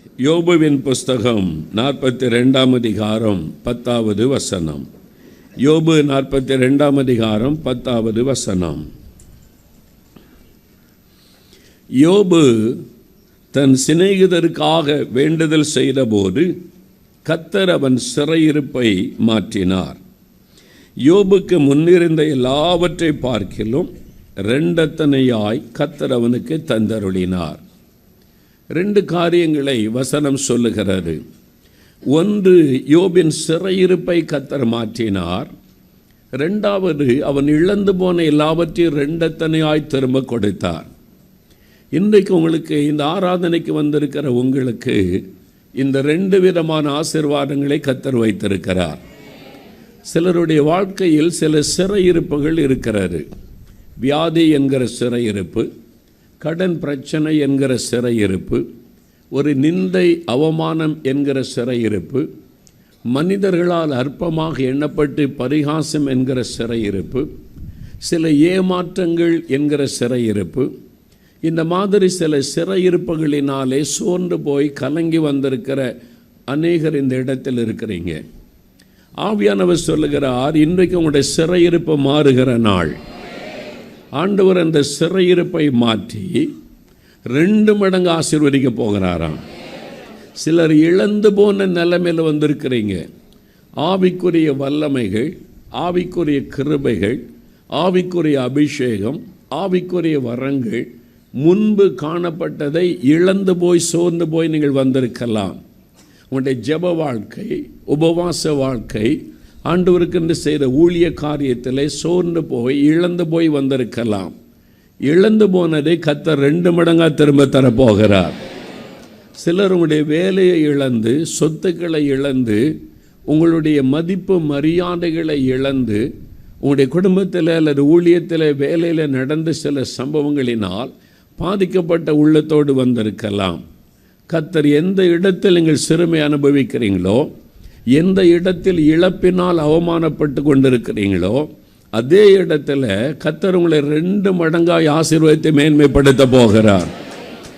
யோபுவின் புஸ்தகம் நாற்பத்தி ரெண்டாம் அதிகாரம் பத்தாவது வசனம். யோபு நாற்பத்தி ரெண்டாம் அதிகாரம் பத்தாவது வசனம். யோபு தன் சிநேகிதருக்காக வேண்டுதல் செய்தபோது கத்தர் அவன் சிறையிருப்பை மாற்றினார். யோபுக்கு முன்னிருந்த எல்லாவற்றை பார்க்கிலும் ரெண்டத்தனையாய் கத்தர் அவனுக்கு தந்தருளினார். ரெண்டு காரியங்களை வசனம் சொல்லுகிறது. ஒன்று யோபின் சிறையிருப்பை கத்தர் மாற்றினார். ரெண்டாவது அவன் இழந்து போன எல்லாவற்றையும் ரெண்டத்தனையாய் திரும்ப கொடுத்தார். இன்றைக்கு உங்களுக்கு இந்த ஆராதனைக்கு வந்திருக்கிற உங்களுக்கு இந்த ரெண்டு விதமான ஆசிர்வாதங்களை கத்தர் வைத்திருக்கிறார். சிலருடைய வாழ்க்கையில் சில சிறையிருப்புகள் இருக்கிறது. வியாதி என்கிற சிறையிருப்பு கடன் பிரச்சனை என்கிற சிறையிருப்பு ஒரு நிந்தை அவமானம் என்கிற சிறையிருப்பு மனிதர்களால் அற்பமாக எண்ணப்பட்டு பரிகாசம் என்கிற சிறையிருப்பு சில ஏமாற்றங்கள் என்கிற சிறையிருப்பு இந்த மாதிரி சில சிறையிருப்புகளினாலே சோர்ந்து போய் கலங்கி வந்திருக்கிற அநேகர் இந்த இடத்தில் இருக்கிறீங்க. ஆவியானவர் சொல்லுகிறார் இன்றைக்கு உங்களுடைய சிறையிருப்பு மாறுகிற நாள். ஆண்டவர் அந்த சிறையிருப்பை மாற்றி ரெண்டு மடங்கு ஆசீர்வதிக்க போகிறாராம். சிலர் இழந்து போன நிலைமையில் வந்திருக்கிறீங்க. ஆவிக்குரிய வல்லமைகள் ஆவிக்குரிய கிருபைகள் ஆவிக்குரிய அபிஷேகம் ஆவிக்குரிய வரங்கள் முன்பு காணப்பட்டதை இழந்து போய் சோர்ந்து போய் நீங்கள் வந்திருக்கலாம். உங்களுடைய ஜெப வாழ்க்கை உபவாச வாழ்க்கை ஆண்டவருக்கென்று செய்த ஊழிய காரியத்தில் சோர்ந்து போய் இழந்து போய் வந்திருக்கலாம். இழந்து போனதை கத்தர் ரெண்டு மடங்காக திரும்ப தரப்போகிறார். சிலர் உங்களுடைய வேலையை இழந்து சொத்துக்களை இழந்து உங்களுடைய மதிப்பு மரியாதைகளை இழந்து உங்களுடைய குடும்பத்தில் அல்லது ஊழியத்தில் வேலையில் நடந்த சில சம்பவங்களினால் பாதிக்கப்பட்ட உள்ளத்தோடு வந்திருக்கலாம். கத்தர் எந்த இடத்தில் நீங்கள் சிறுமை அனுபவிக்கிறீங்களோ எந்த இடத்தில் இழப்பினால் அவமானப்பட்டு கொண்டிருக்கிறீங்களோ அதே இடத்துல கத்தர் உங்களை ரெண்டு மடங்காய் ஆசீர்வாதத்தை மேன்மைப்படுத்த போகிறார்.